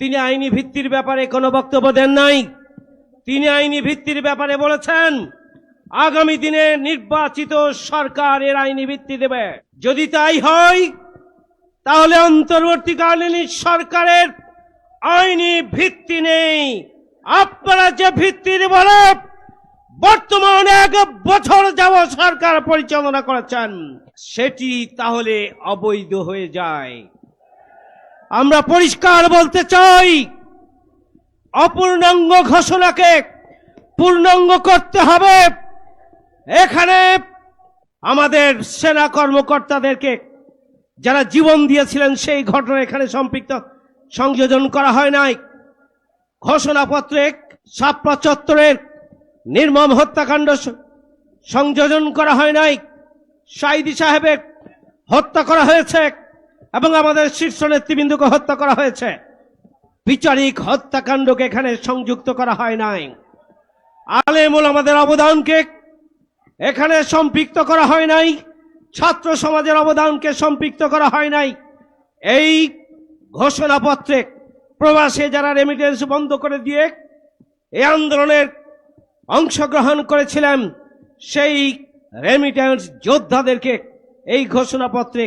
তিনি আইনি ভিত্তির ব্যাপারে কোনো বক্তব্য দেন নাই। তিনি আইনি ভিত্তির ব্যাপারে বলেছেন, আগামী দিনে নির্বাচিত সরকার এর আইনি ভিত্তি দেবে। যদি তাই হয়, তাহলে অন্তর্বর্তীকালীন সরকারের আইনি ভিত্তি নেই। আপনারা যে ভিত্তির বলে বর্তমানে এক বছর যাব সরকার পরিচালনা করেছেন, সেটি তাহলে অবৈধ হয়ে যায়। আমরা পরিষ্কার বলতে চাই, অপূর্ণাঙ্গ ঘোষণাকে পূর্ণাঙ্গ করতে হবে। এখানে আমাদের সেনা কর্মকর্তাদেরকে যারা জীবন দিয়েছিলেন, সেই ঘটনা এখানে সম্পৃক্ত, সংযোজন করা হয় নাই। ঘোষণাপত্রে সাপলা চত্বরের নির্মম হত্যাকাণ্ড সংযোজন করা হয় নাই। সাইদি সাহেবের হত্যা করা হয়েছে। এবং আমাদের শীর্ষ নেতৃবৃন্দকে হত্যা করা হয়েছে। বিচারিক হত্যাকাণ্ডকে এখানে সংযুক্ত করা হয় নাই। আলেমুল আমাদের অবদানকে এখানে সম্পৃক্ত করা হয় নাই। ছাত্র সমাজের অবদানকে সম্পৃক্ত করা হয় নাই। এই ঘোষণাপত্রে প্রবাসে যারা রেমিটেন্স বন্ধ করে দিয়ে এই আন্দোলনের অংশগ্রহণ করেছিলেন, সেই রেমিটেন্স যোদ্ধাদেরকে এই ঘোষণাপত্রে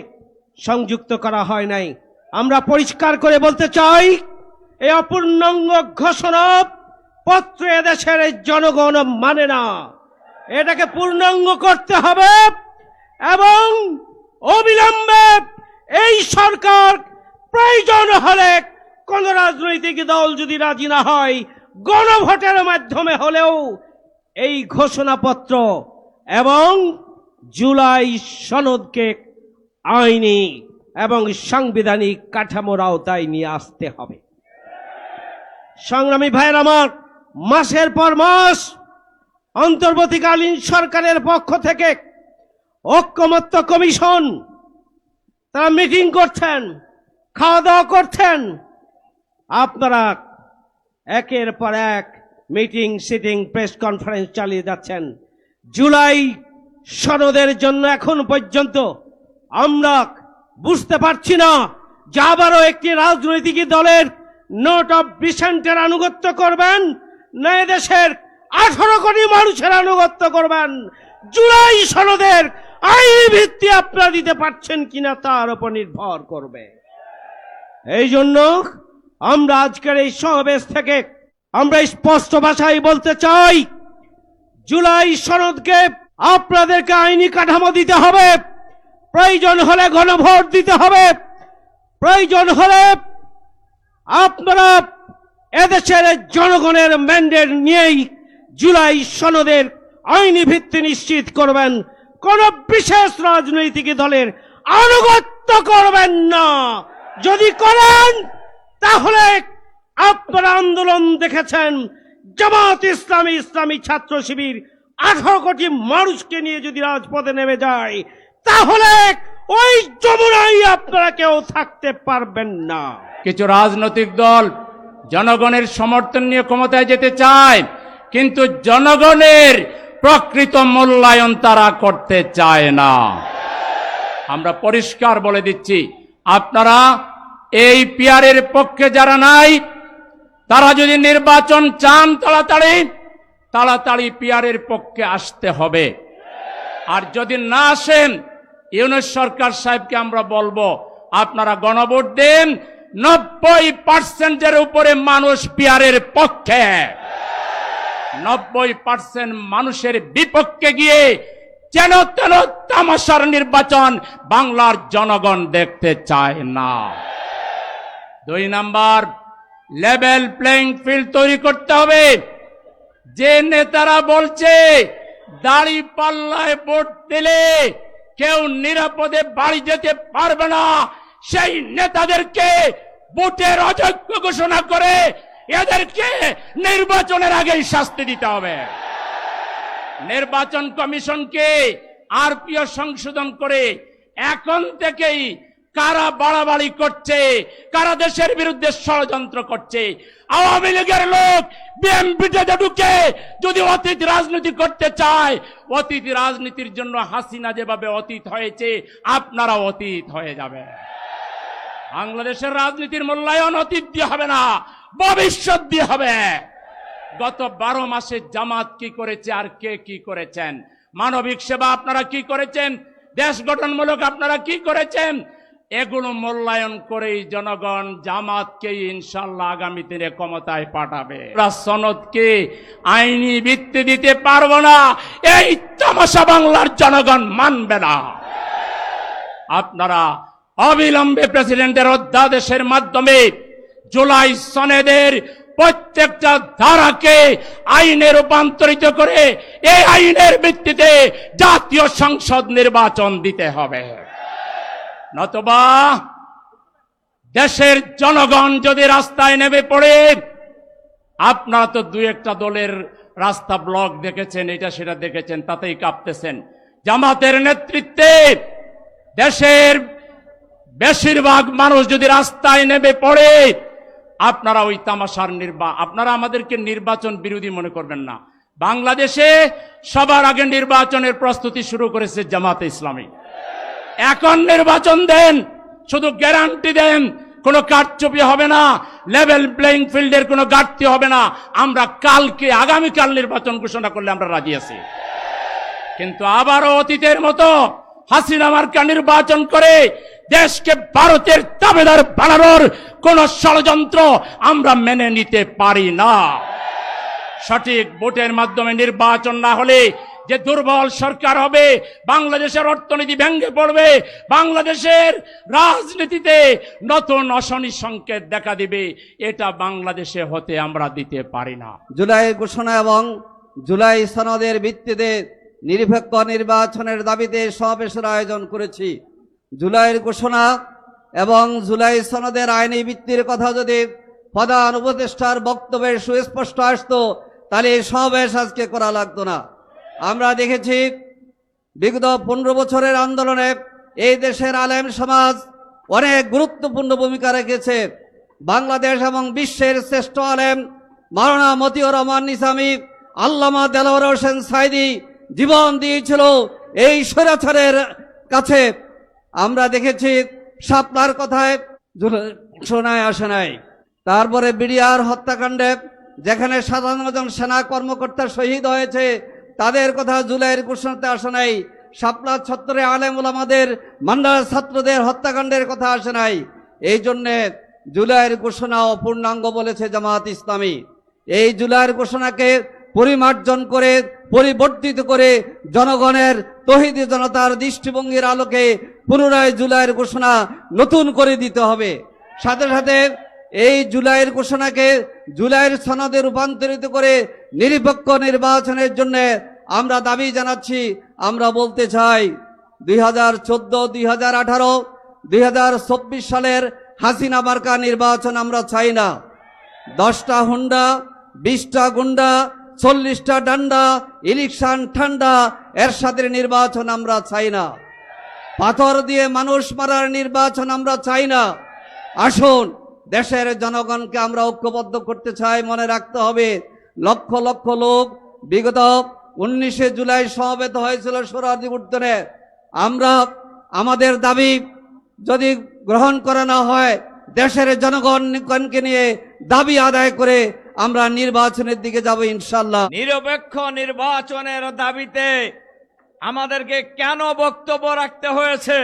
সংযুক্ত করা হয় নাই। আমরা পরিষ্কার করে বলতে চাই এই অপূর্ণাঙ্গ ঘোষণা পত্র এদেশের জনগণ মানে না। এটাকে পূর্ণাঙ্গ করতে হবে এবং অবিলম্বে এই সরকার প্রয়োজন হলে কোন রাজনৈতিক দল যদি রাজি না হয়, গণভোটের মাধ্যমে হলেও এই ঘোষণাপত্র এবং জুলাই সনদকে আইনি এবং সাংবিধানিক কাঠামোর আওতায় নিয়ে আসতে হবে। সংগ্রামী ভাইয়ের আমার, মাসের পর মাস অন্তর্বর্তীকালীন সরকারের পক্ষ থেকে ঐক্যমত্য কমিশন, তারা মিটিং করছেন খাওয়া দাওয়া করছেন। আপনারা একের পর এক মিটিং, সিটিং, প্রেস কনফারেন্স চালিয়ে যাচ্ছেন। জুলাই সনদের জন্য এখন পর্যন্ত আমরা বুঝতে পারছি না যে আবারও একটি রাজনৈতিক দলের নোট অফ ডিসেন্টের আনুগত্য করবেন, না দেশের আঠারো কোটি মানুষের আনুগত্য করবেন। জুলাই সনদের আইনি ভিত্তি আপনারা দিতে পারছেন কিনা তার উপর নির্ভর করবে। এই জন্য আমরা আজকের এই সমাবেশ থেকে আমরা স্পষ্ট ভাষায় বলতে চাই, জুলাই সনদকে আপনাদেরকে আইনি কাঠামো দিতে হবে। প্রয়োজন হলে গণভোট দিতে হবে। প্রয়োজন হলে আপনারা এদেশের জনগণের ম্যান্ডেট নিয়েই জুলাই সনদের আইনি ভিত্তি নিশ্চিত করবেন। কোন বিশেষ রাজনৈতিক দলের আনুগত্য করবেন না। যদি করেন, তাহলে আপনারা আন্দোলন দেখেছেন। জামাত ইসলামী ইসলামী ছাত্র শিবির আঠারো কোটি মানুষকে নিয়ে যদি রাজপথে নেমে যায় তাহলে ওই যমুনায় আপনারা কেউ থাকতে পারবেন না। কিছু রাজনৈতিক দল জনগণের সমর্থন নিয়ে ক্ষমতায় যেতে চায়, কিন্তু জনগণের প্রকৃত মূল্যায়ন তারা করতে চায় না। আমরা পরিষ্কার বলে দিচ্ছি, আপনারা এই পিয়ারের পক্ষে যারা নাই, তারা যদি নির্বাচন চান তাড়াতাড়ি তাড়াতাড়ি পিয়ারের পক্ষে আসতে হবে। আর যদি না আসেন ইউনুস সরকার সাহেবকে আমরা বলব, আপনারা গণভোট দেন, নব্বই পার্সেন্টের উপরে মানুষ পিয়ারের পক্ষে। নব্বই পার্সেন্ট মানুষের বিপক্ষে গিয়ে যেন তেন তামাশার নির্বাচন বাংলার জনগণ দেখতে চায় না। দুই নাম্বার লেভেল প্লেইং ফিল্ড তৈরি করতে হবে। যে নেতারা বলছে দাড়ি পাল্লায় ভোট দিলে কেউ নিরাপদে বাড়ি যেতে পারবে না। সেই নেতাদেরকে বুটের অযোগ্য ঘোষণা করে এদেরকে নির্বাচনের আগেই শাস্তি দিতে হবে। নির্বাচন কমিশনকে আরপিও সংশোধন করে এখন থেকেই কারা বাড়াবাড়ি করছে? কারা দেশের বিরুদ্ধে ষড়যন্ত্র করছে? আওয়ামী লীগের লোক বিএমপিতে ঢুকে, যদি অতীত রাজনীতি করতে চায়, অতীত রাজনীতির জন্য হাসিনা যেভাবে অতীত হয়েছে, আপনারা অতীত হয়ে যাবে বাংলাদেশের রাজনীতির মূল্যায়ন অতীত দিয়ে হবে না, ভবিষ্যৎ দিয়ে হবে। গত বারো মাসে জামাত কি করেছে আর কে কি করেছেন? মানবিক সেবা আপনারা কি করেছেন? দেশ গঠনমূলক আপনারা কি করেছেন? এগুলো মূল্যায়ন করেই জনগণ জামাতকে ইনশাল্লাহ আগামী দিনে ক্ষমতায় পাঠাবে। সনদকে আইনি ভিত্তি দিতে পারব না, এই তামাশা বাংলার জনগণ মানবে না। আপনারা অবিলম্বে প্রেসিডেন্টের অধ্যাদেশের মাধ্যমে জুলাই সনেদের প্রত্যেকটা ধারাকে আইনে রূপান্তরিত করে এই আইনের ভিত্তিতে জাতীয় সংসদ নির্বাচন দিতে হবে। নতবা দেশের জনগণ যদি রাস্তায় নেমে পড়ে আপনারা তো দুই একটা দলের রাস্তা ব্লক দেখেছেন, এটা সেটা দেখেছেন, তাতেই কাঁপতেছেন। জামাতের নেতৃত্বে দেশের বেশিরভাগ মানুষ যদি রাস্তায় নেমে পড়ে, আপনারা ওই তামাশার নির্বা, আপনারা আমাদেরকে নির্বাচন বিরোধী মনে করবেন না। বাংলাদেশে সবার আগে নির্বাচনের প্রস্তুতি শুরু করেছে জামাতে ইসলামী। এখন নির্বাচন দেন। শুধু গ্যারান্টি দেন, কোনো কারচুপি হবে না লেভেল প্লেইং ফিল্ডের কোনো ঘাটতি হবে না। আমরা কালকে, আগামীকাল নির্বাচন ঘোষণা করলে আমরা রাজি আছি। কিন্তু আবারও অতীতের মতো হাসিনা মার্কা নির্বাচন করে দেশকে ভারতের দাবেদার বানানোর কোন ষড়যন্ত্র আমরা মেনে নিতে পারি না। সঠিক ভোটের মাধ্যমে নির্বাচন না হলে যে দুর্বল সরকার হবে, বাংলাদেশের অর্থনীতি ভেঙে পড়বে, বাংলাদেশের রাজনীতিতে নতুন অশনি সংকেত দেখা দিবে, এটা বাংলাদেশে হতে আমরা দিতে পারি না। জুলাই ঘোষণা এবং জুলাই সনদের ভিত্তিতে নিরপেক্ষ নির্বাচনের দাবিতে সমাবেশের আয়োজন করেছি। জুলাইয়ের ঘোষণা এবং জুলাই সনদের আইনি ভিত্তির কথা যদি প্রধান উপদেষ্টার বক্তব্যে সুস্পষ্ট আসতো, তাহলে এই সমাবেশ আজকে করা লাগতো না। আমরা দেখেছি বিগত পনেরো বছরের আন্দোলনে এই দেশের আলেম সমাজ অনেক গুরুত্বপূর্ণ ভূমিকা রেখেছে। বাংলাদেশ এবং বিশ্বের শ্রেষ্ঠ আলেম মাওলানা মতিউর রহমান নিসামী আল্লামা দেলাওয়ার হোসেন সাইদি জীবন দিয়েছিল এই স্বৈরাচারের কাছে। আমরা দেখেছি সাপলার কথায় শোনায় আসে নাই। তারপরে বিডিআর হত্যাকাণ্ডে যেখানে সাধারণ সেনা কর্মকর্তা শহীদ হয়েছে তাদের কথা জুলাইয়ের ঘোষণাতে আসে নাই। শাপলা ছত্রে আলেম ওলামাদের মান্ডার ছাত্রদের হত্যাকাণ্ডের কথা আসে নাই। এই জন্যে জুলাইয়ের ঘোষণা অপূর্ণাঙ্গ বলেছে জামাত ইসলামী। এই জুলাইয়ের ঘোষণাকে পরিমার্জন করে, পরিবর্তিত করে জনগণের তহিদি জনতার দৃষ্টিভঙ্গির আলোকে পুনরায় জুলাইয়ের ঘোষণা নতুন করে দিতে হবে। সাথে সাথে এই জুলাইয়ের ঘোষণাকে জুলাইয়ের সনদে রূপান্তরিত করে নিরপেক্ষ নির্বাচনের জন্য আমরা দাবি জানাচ্ছি। আমরা বলতে চাই, দুই হাজার চোদ্দ, দুই হাজার আঠারো, দুই হাজার চব্বিশ সালের হাসিনা মার্কা নির্বাচন আমরা চাই না। দশটা হুন্ডা, বিশটা গুন্ডা, চল্লিশটা ডান্ডা, ইলেকশন ঠান্ডা এর সাথে নির্বাচন আমরা চাই না। পাথর দিয়ে মানুষ মারার নির্বাচন আমরা চাই না। আসুন দেশের জনগণকে আমরা ঐক্যবদ্ধ করতে চাই, মনে রাখতে হবে, লক্ষ লক্ষ লোক বিগত উনিশে জুলাই সমবেত হয়েছিল সোহরাদি উদ্যানে আমরা আমাদের দাবি যদি গ্রহণ করা না হয়, দেশের জনগণকে নিয়ে দাবি আদায় করে আমরা নির্বাচনের দিকে যাব ইনশাল্লাহ নিরপেক্ষ নির্বাচনের দাবিতে আমাদেরকে কেন বক্তব্য রাখতে হয়েছে?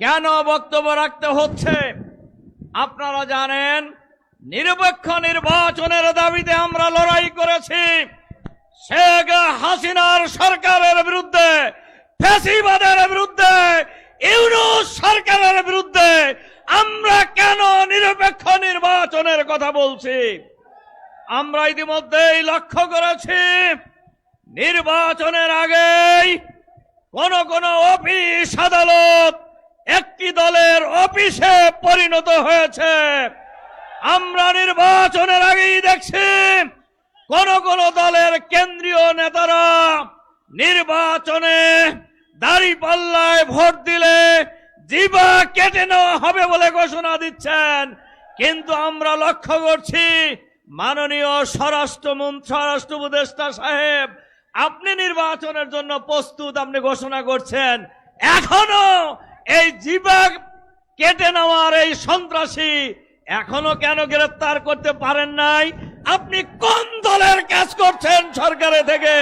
কেন বক্তব্য রাখতে হচ্ছে? আপনারা জানেন, নিরপেক্ষ নির্বাচনের দাবিতে আমরা লড়াই করেছি। শেখ হাসিনার সরকারের বিরুদ্ধে ফেসিবাদের বিরুদ্ধে, ইউনুস সরকারের বিরুদ্ধে আমরা কেন নিরপেক্ষ নির্বাচনের কথা বলছি? আমরা ইতিমধ্যেই লক্ষ্য করেছি, নির্বাচনের আগেই কোন কোন অফিস আদালত একটি দলের অফিসে পরিণত হয়েছে। আমরা নির্বাচনের আগেই দেখছি, কোন কোন দলের কেন্দ্রীয় নেতারা নির্বাচনে দাড়ি পাল্লায় ভোট দিলে জিবা কেটে নেওয়া হবে বলে ঘোষণা দিচ্ছেন। কিন্তু আমরা লক্ষ্য করছি, মাননীয় স্বরাষ্ট্রমন্ত্রী স্বরাষ্ট্র উপদেষ্টা সাহেব, আপনি নির্বাচনের জন্য প্রস্তুত, আপনি ঘোষণা করছেন। এখনও এই জিবা কেটে নেওয়ার এই সন্ত্রাসী এখনও কেন গ্রেফতার করতে পারেন নাই? আপনি কোন দলের কাজ করছেন সরকারে থেকে?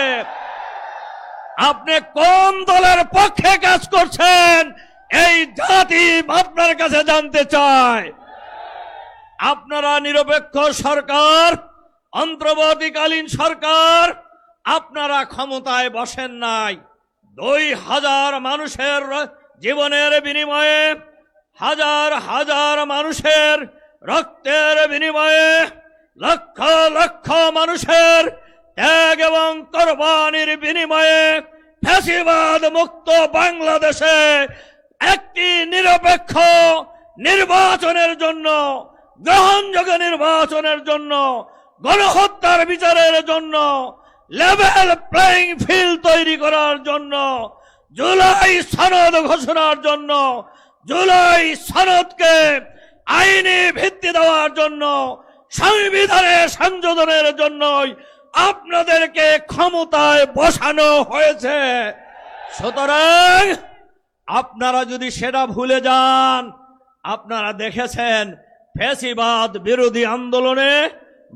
আপনি কোন দলের পক্ষে কাজ করছেন? এই জাতি আপনার কাছে জানতে চায়। আপনারা নিরপেক্ষ সরকার, অন্তর্বর্তীকালীন সরকার, আপনারা ক্ষমতায় বসেন নাই। দুই হাজার মানুষের জীবনের বিনিময়ে হাজার হাজার মানুষের রক্তের বিনিময়ে লক্ষ লক্ষ মানুষের ত্যাগ এবং কোরবানির বিনিময়ে ফ্যাসিবাদ মুক্ত বাংলাদেশে একটি নিরপেক্ষ নির্বাচনের জন্য, গ্রহণযোগ্য নির্বাচনের জন্য, গণহত্যার বিচারের জন্য লেভেল প্লেইং ফিল্ড তৈরি করার জন্য জুলাই সনদ ঘোষণার জন্য, জুলাই সনদকে আইনি ভিত্তি দেওয়ার জন্য সংবিধানে সংযোজনের জন্যই আপনাদেরকে ক্ষমতায় বসানো হয়েছে। সুতরাং আপনারা যদি সেটা ভুলে যান, আপনারা দেখেছেন ফেসিবাদ বিরোধী আন্দোলনে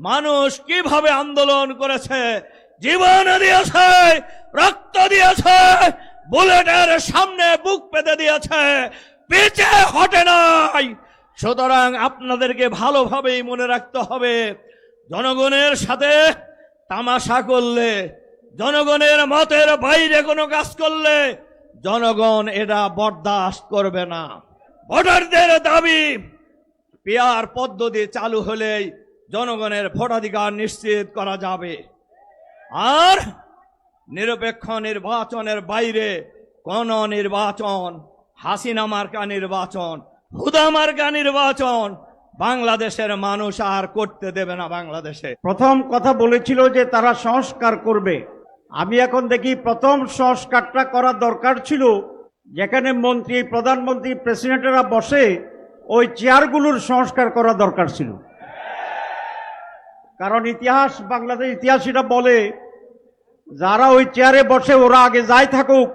মানুষ কীভাবে আন্দোলন করেছে? জীবন দিয়েছে, রক্ত দিয়েছে বুলেটের সামনে বুক পেতে দিয়েছে। পিছে হটে নাই। সুতরাং আপনাদেরকে ভালোভাবেই মনে রাখতে হবে, জনগণের সাথে তামাশা করলে, জনগণের মতের বাইরে কোনো কাজ করলে, জনগণ এটা বরদাস্ত করবে না। ভোটারদের দাবি পেয়ার পদ্ধতি চালু হলেই জনগণের ভোটাধিকার নিশ্চিত করা যাবে। আর নিরপেক্ষ নির্বাচনের বাইরে কোন নির্বাচন, হাসিনা মার্কা নির্বাচন, হুদা মার্কা নির্বাচন বাংলাদেশের মানুষ আর করতে দেবে না বাংলাদেশে। প্রথম কথা বলেছিল যে তারা সংস্কার করবে। আমি এখন দেখি প্রথম সংস্কারটা করার দরকার ছিল, যেখানে মন্ত্রী, প্রধানমন্ত্রী, প্রেসিডেন্টরা বসে ওই চেয়ারগুলোর সংস্কার করা দরকার ছিল। কারণ ইতিহাস, বাংলাদেশ ইতিহাস এটা বলে যারা ওই চেয়ারে বসে, ওরা আগে যাই থাকুক।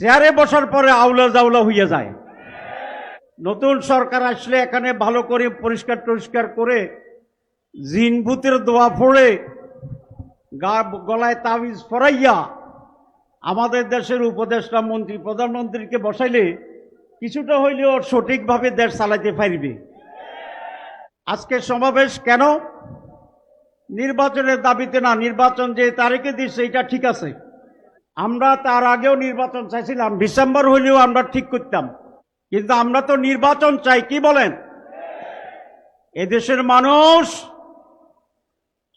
চেয়ারে বসার পরে আউলা জাউলা হইয়া যায়। নতুন সরকার আসলে এখানে ভালো করে পরিষ্কার টরিষ্কার করে জিনভূতের দোয়া ফোড়ে গা গলায় তাবিজ ফরাইয়া আমাদের দেশের উপদেষ্টা, মন্ত্রী, প্রধানমন্ত্রীকে বসাইলে কিছুটা হইলেও সঠিকভাবে দেশ চালাইতে পারবে। আজকে সমাবেশ কেন? নির্বাচনের দাবিতে না, নির্বাচন যে তারিখে দিচ্ছে এটা ঠিক আছে। আমরা তার আগেও নির্বাচন চাইছিলাম, ডিসেম্বর হইলেও আমরা ঠিক করতাম। কিন্তু আমরা তো নির্বাচন চাই, কি বলেন? এদেশের মানুষ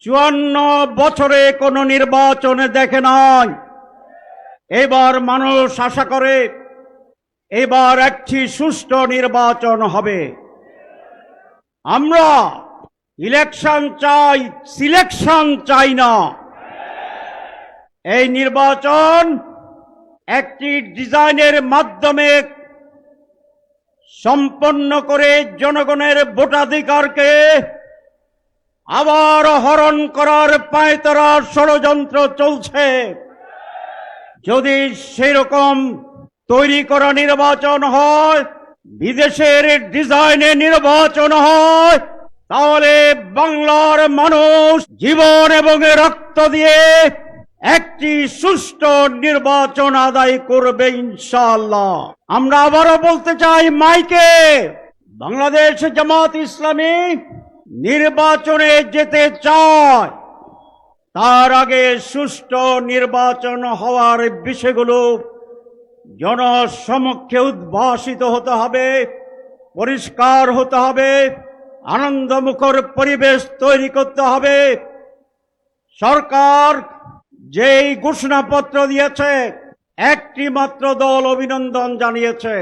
চুয়ান্ন বছরে কোনো নির্বাচনে দেখে নাই। এবার মানুষ আশা করে, এবার একটি সুষ্ঠু নির্বাচন হবে। আমরা ইলেকশন চাই, সিলেকশন চাই না। এই নির্বাচন একটি ডিজাইনের মাধ্যমে সম্পন্ন করে জনগণের ভোটাধিকারকে আবার হরণ করার পায়তারা ষড়যন্ত্র চলছে। যদি সেরকম তৈরি করা নির্বাচন হয়, বিদেশের ডিজাইনে নির্বাচন হয় তাহলে বাংলার মানুষ জীবন এবং রক্ত দিয়ে একটি সুষ্ঠু নির্বাচন আদায় করবে ইনশাআল্লাহ। আমরা আবারও বলতে চাই মাইকে, বাংলাদেশ জামাত ইসলামী নির্বাচনে যেতে চায়। তার আগে সুষ্ঠু নির্বাচন হওয়ার বিষয়গুলো জনসমক্ষে উদ্ভাসিত হতে হবে, পরিষ্কার হতে হবে। আনন্দমুখর পরিবেশ তৈরি করতে হবে। সরকার যেই ঘোষণাপত্র দিয়েছে, একটি মাত্র দল অভিনন্দন জানিয়েছে।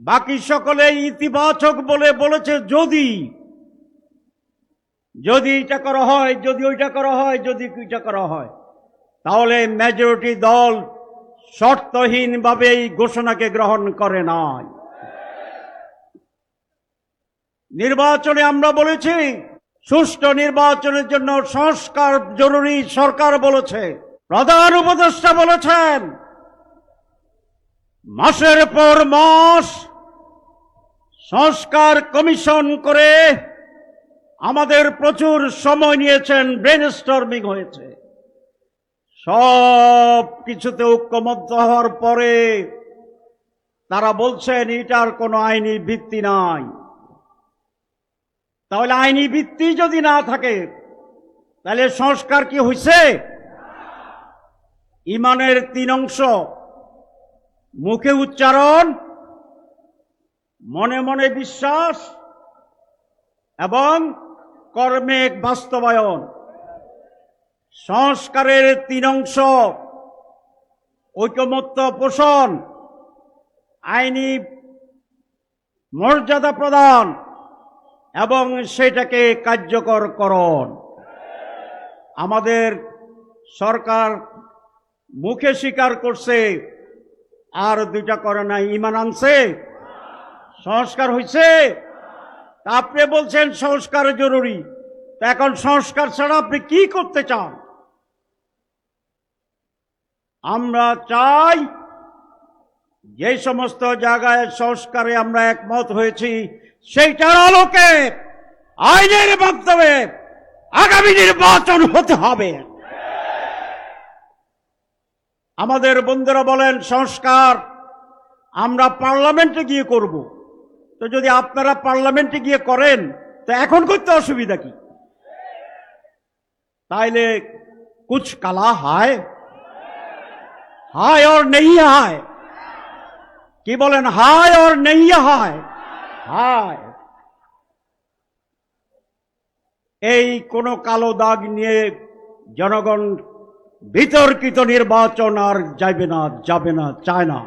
বাকি সকলে ইতিবাচক বলে বলেছে, যদি যদি এটা করা হয়, যদি ওইটা করা হয়, যদি ওইটা করা হয়, তাহলে মেজরিটি দল শর্তহীনভাবে এই ঘোষণাকে গ্রহণ করে নাই। নির্বাচনে আমরা বলেছি, সুষ্ঠু নির্বাচনের জন্য সংস্কার জরুরি সরকার বলেছে, প্রধান উপদেষ্টা বলেছেন, মাসের পর মাস সংস্কার কমিশন করে আমাদের প্রচুর সময় নিয়েছেন ব্রেন স্টর্মিং হয়েছে। সব কিছুতে ঐক্যমত্য হওয়ার পরে তারা বলছেন, এটার কোনো আইনি ভিত্তি নাই। তাহলে আইনি ভিত্তি যদি না থাকে, তাহলে সংস্কার কি হয়েছে ইমানের তিন অংশ, মুখে উচ্চারণ, মনে মনে বিশ্বাস, এবং কর্মে বাস্তবায়ন। সংস্কারের তিন অংশ, ঐকমত্য পোষণ, আইনি মর্যাদা প্রদান। এবং সেটাকে কার্যকর করণ আমাদের সরকার মুখে স্বীকার করছে, আর দুইটা করে না ইমান আনছে। সংস্কার হয়েছে আপনি বলছেন সংস্কার জরুরি। তা এখন সংস্কার ছাড়া আপনি কি করতে চান? আমরা চাই যে সমস্ত জায়গায় সংস্কারে আমরা একমত হয়েছি সেইটার আলোকে আইনের মাধ্যমে আগামী নির্বাচন হতে হবে। আমাদের বন্ধুরা বলেন, সংস্কার আমরা পার্লামেন্টে গিয়ে করব। তো যদি আপনারা পার্লামেন্টে গিয়ে করেন, তো এখন করতে অসুবিধা কি? তাইলে কুছ কালা হায়? হায় ওর নেই হায়? কি বলেন, হায় ওর নেই হায়? হায়। এই কোন কালো দাগ নিয়ে জনগণ বিতর্কিত নির্বাচন আর যাবে না যাবে না, চায় না।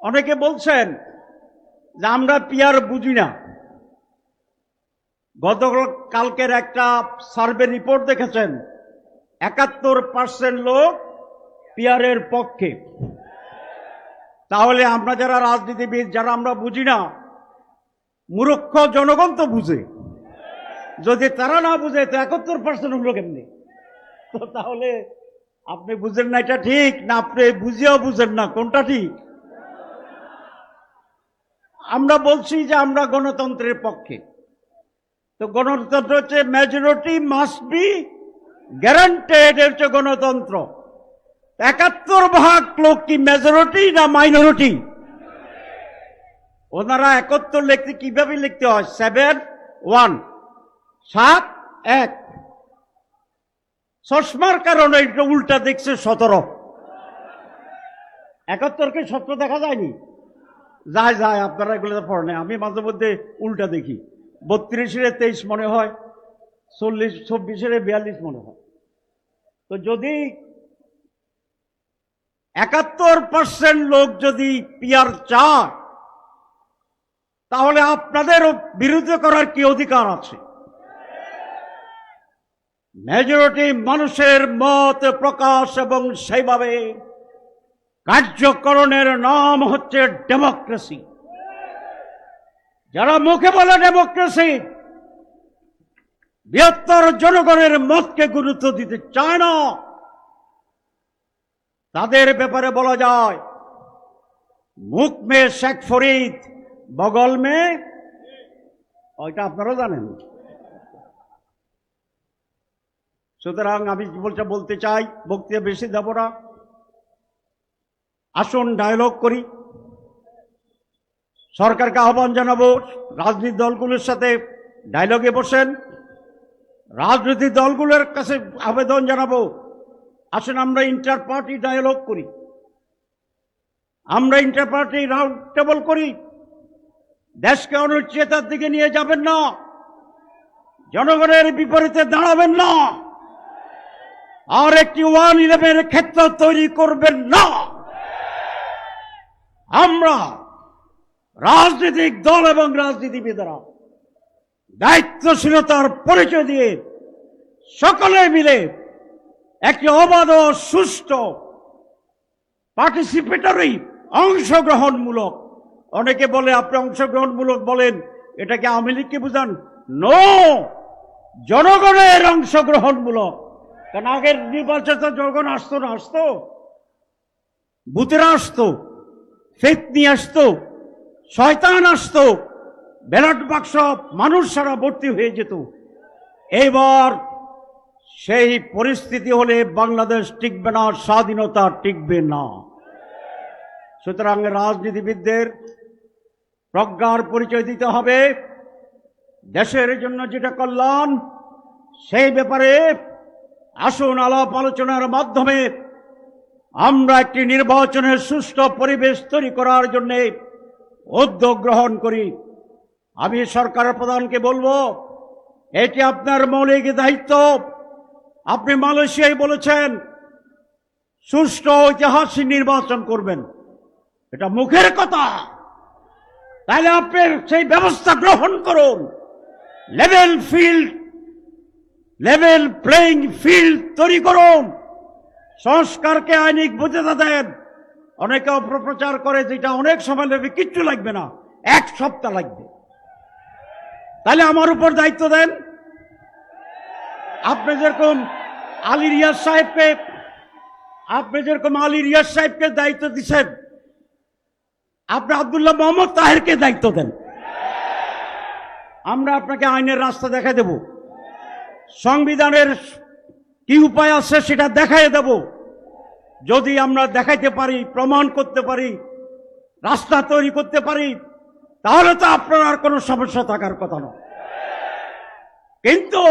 অনেকে বলছেন যে আমরা পিয়ার বুঝি না। গত কালকের একটা সার্ভে রিপোর্ট দেখেছেন। একাত্তর পার্সেন্ট লোক পিয়ারের পক্ষে। তাহলে আমরা যারা রাজনীতিবিদ, যারা আমরা বুঝি না, মূর্খ জনগণ তো বুঝে। যদি তারা না বুঝে, তো একাত্তর পার্সেন্ট হলো কেমনি? তো তাহলে আপনি বুঝেন না এটা ঠিক, না আপনি বুঝেও বুঝেন না, কোনটা ঠিক? আমরা বলছি যে আমরা গণতন্ত্রের পক্ষে। তো গণতন্ত্র হচ্ছে মেজরিটি মাস্ট বি গ্যারান্টেড হচ্ছে গণতন্ত্র। একাত্তর ভাগ লোক কি মেজরিটি না মাইনরিটি ওনারা একাত্তর লিখতে কীভাবে লিখতে হয়? সেভেন ওয়ান সাত, এক। চশমার কারণে এটা উল্টা দেখছে সতেরো। একাত্তরকে সত্য দেখা যায়নি? যায় যায়, আপনারা এগুলো পড়েন। আমি মাঝে মধ্যে উল্টা দেখি। বত্রিশের তেইশ মনে হয়, চল্লিশ, চব্বিশের বিয়াল্লিশ মনে হয়। তো যদি একাত্তর পার্সেন্ট লোক যদি পিয়ার চায়, তাহলে আপনাদের বিরুদ্ধে করার কি অধিকার আছে? মেজরিটি মানুষের মত, প্রকাশ এবং সেইভাবে কার্যকরণের নাম হচ্ছে ডেমোক্রেসি। যারা মুখে বলে ডেমোক্রেসি, বৃহত্তর জনগণের মতকে গুরুত্ব দিতে চায় না। তাদের ব্যাপারে বলা যায় মুখ মে শেখ ফরিদ, বগল মে, ওইটা আপনারা জানেন। সুতরাং আমি বলতে বলতে চাই, বক্তৃতা বেশি দেব না। আসুন ডায়লগ করি। সরকারকে আহ্বান জানাব রাজনীতি দলগুলোর সাথে ডায়লগে বসেন। রাজনৈতিক দলগুলোর কাছে আবেদন জানাব। আসুন আমরা ইন্টার পার্টি ডায়ালগ করি। আমরা ইন্টার পার্টি রাউন্ড টেবল করি। দেশকে অনুচ্ছেতার দিকে নিয়ে যাবেন না। জনগণের বিপরীতে দাঁড়াবেন না। আর একটি ওয়ান ইলেভেনের ক্ষেত্র তৈরি করবেন না। আমরা রাজনৈতিক দল এবং রাজনীতিবিদরা দায়িত্বশীলতার পরিচয় দিয়ে সকলে মিলে একটি অবাধ সুষ্ঠু পার্টিসিপেটরি অংশগ্রহণমূলক। অনেকে বলে, আপনি অংশগ্রহণমূলক বলেন, এটাকে আওয়ামী লীগকে বুঝান? নো জনগণের অংশগ্রহণমূলক। কারণ আগের নির্বাচনে জনগণ আসতো না, আসতো। বুতেরা আসতো ফেক নিয়ে আসতো, শয়তান আসতো ব্যালট বাক্স মানুষ সারা ভর্তি হয়ে যেত। এইবার সেই পরিস্থিতি হলে বাংলাদেশ টিকবে না, স্বাধীনতা টিকবে না। সুতরাং রাজনীতিবিদদের প্রজ্ঞার পরিচয় দিতে হবে। দেশের জন্য যেটা কল্যাণ, সেই ব্যাপারে আসুন আলাপ আলোচনার মাধ্যমে আমরা একটি নির্বাচনের সুষ্ঠু পরিবেশ তৈরি করার জন্য উদ্যোগ গ্রহণ করি। আমি সরকার প্রধানকে বলব, এটি আপনার মৌলিক দায়িত্ব। আপনি মালয়েশিয়ায় বলেছেন, সুষ্ঠু ঐতিহাসিক নির্বাচন করবেন। এটা মুখের কথা। তাহলে আপনি সেই ব্যবস্থা গ্রহণ করুন। Level field level playing field তৈরি করুন। সংস্কারকে আইনিক বুঝতে দেন। অনেকে অপপ্রচার করে যেটা অনেক সময় লাগবে কিচ্ছু লাগবে না। এক সপ্তাহ লাগবে। তাহলে আমার উপর দায়িত্ব দেন। আপনি যেরকম আলী রিয়াজ সাহেবকে, আপনি যেরকম আলী রিয়াজ সাহেবকে দায়িত্ব দিচ্ছেন আপনি আব্দুল্লাহ মোহাম্মদ তাহেরকে দায়িত্ব দেন। আমরা আপনাকে আইনের রাস্তা দেখা দেব। সংবিধানের কি উপায় আছে সেটা দেখাই দেব। যদি আমরা দেখাইতে পারি, প্রমাণ করতে পারি, রাস্তা তৈরি করতে পারি, তাহলে তো আপনার আর কোনো সমস্যা থাকার কথা নয়। কিন্তু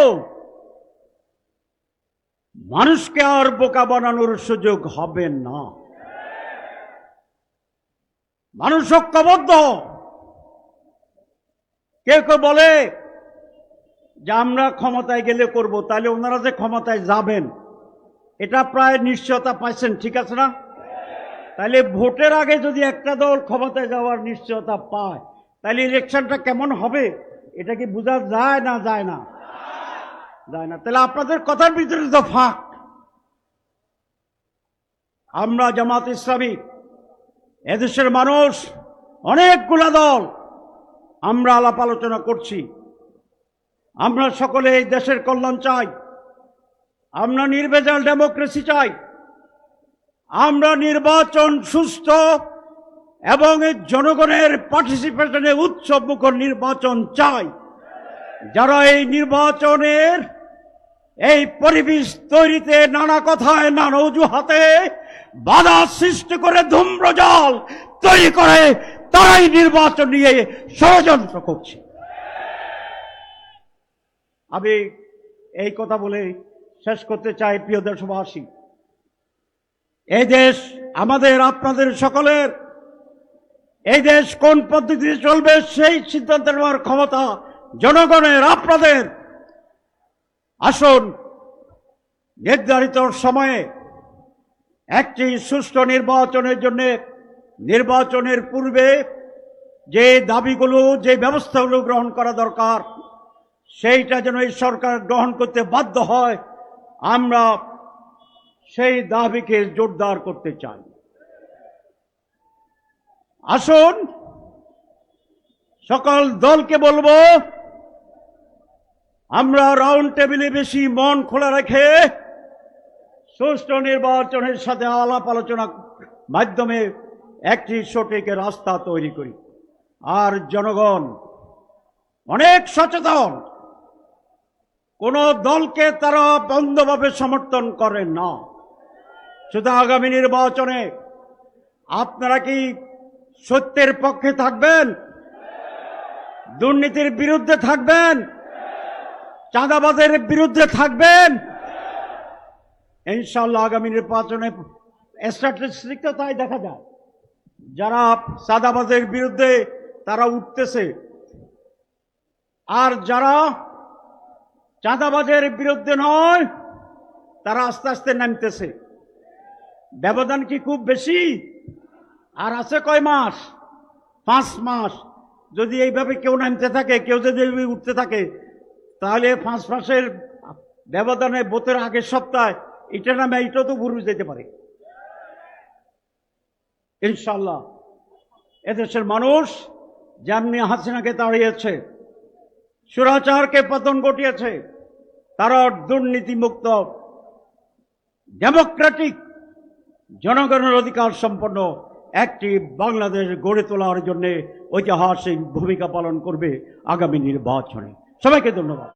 মানুষকে আর বোকা বানানোর সুযোগ হবে না। মানুষ ঐক্যবদ্ধ। কেউ কেউ বলে যে আমরা ক্ষমতায় গেলে করব, তাহলে ওনারা যে ক্ষমতায় যাবেন, এটা প্রায় নিশ্চয়তা পাইছেন, ঠিক আছে না? তাহলে ভোটের আগে যদি একটা দল ক্ষমতায় যাওয়ার নিশ্চয়তা পায়, তাহলে ইলেকশনটা কেমন হবে? এটা কি বোঝা যায় না যায় না? যায় না। তাহলে আপনাদের কথার ভিতরে তো ফাঁক। আমরা জামাত ইসলামী, এদেশের মানুষ, অনেকগুলা দল আমরা আলাপ আলোচনা করছি। আমরা সকলে এই দেশের কল্যাণ চাই। আমরা নির্ভেজাল ডেমোক্রেসি চাই। আমরা নির্বাচন সুস্থ এবং জনগণের পার্টিসিপেশনে উৎসব মুখর নির্বাচন চাই। যারা এই নির্বাচনের এই পরিবেশ তৈরিতে নানা কথায় নানা অজুহাতে বাধা সৃষ্টি করে ধূম্রজল তৈরি করে তারাই নির্বাচন নিয়ে ষড়যন্ত্র করছে। আমি এই কথা বলে শেষ করতে চাই, প্রিয় দেশবাসী। এই দেশ আমাদের, আপনাদের সকলের। এই দেশ কোন পদ্ধতিতে চলবে সেই সিদ্ধান্ত নেওয়ার ক্ষমতা জনগণের, আপনাদের। আসুন। নির্ধারিত সময়ে একটি সুষ্ঠু নির্বাচনের জন্য নির্বাচনের পূর্বে যে দাবিগুলো, যে ব্যবস্থাগুলো গ্রহণ করা দরকার, সেইটা যেন এই সরকার গ্রহণ করতে বাধ্য হয়, আমরা সেই দাবিকে জোরদার করতে চাই। আসুন, সকল দলকে বলব আমরা রাউন্ড টেবিলে বেশি মন খোলা রেখে সুষ্ঠু নির্বাচনের সাথে আলাপ আলোচনা মাধ্যমে একটি সঠিক রাস্তা তৈরি করি। আর জনগণ অনেক সচেতন। কোন দলকে তারা বন্ধভাবে সমর্থন করেন না। শুধু আগামী নির্বাচনে আপনারা কি সত্যের পক্ষে থাকবেন? দুর্নীতির বিরুদ্ধে থাকবেন? চাঁদাবাজের বিরুদ্ধে থাকবেন। ইনশাল্লাহ আগামী নির্বাচনে স্ট্যাটিস্টিক তাই দেখা যায়। যারা চাঁদাবাজের বিরুদ্ধে তারা উঠতেছে, আর যারা চাঁদাবাজের বিরুদ্ধে নয়, তারা আস্তে আস্তে নামতেছে। ব্যবধান কি খুব বেশি? আর আছে কয় মাস? পাঁচ মাস। যদি এইভাবে কেউ নামতে থাকে, কেউ যদি উঠতে থাকে তাহলে পাঁচ মাসের ব্যবধানে বোতের আগের সপ্তাহে এটা নামে এটা তো ঘুরে যেতে পারে। ইনশাল্লাহ এদেশের মানুষ যেমনি হাসিনাকে তাড়িয়েছে, সুরাচারকে পতন ঘটিয়েছে তারা দুর্নীতিমুক্ত, ডেমোক্রেটিক জনগণের অধিকার সম্পন্ন একটি বাংলাদেশ গড়ে তোলার জন্য ঐতিহাসিক ভূমিকা পালন করবে আগামী নির্বাচনে। সবাইকে ধন্যবাদ।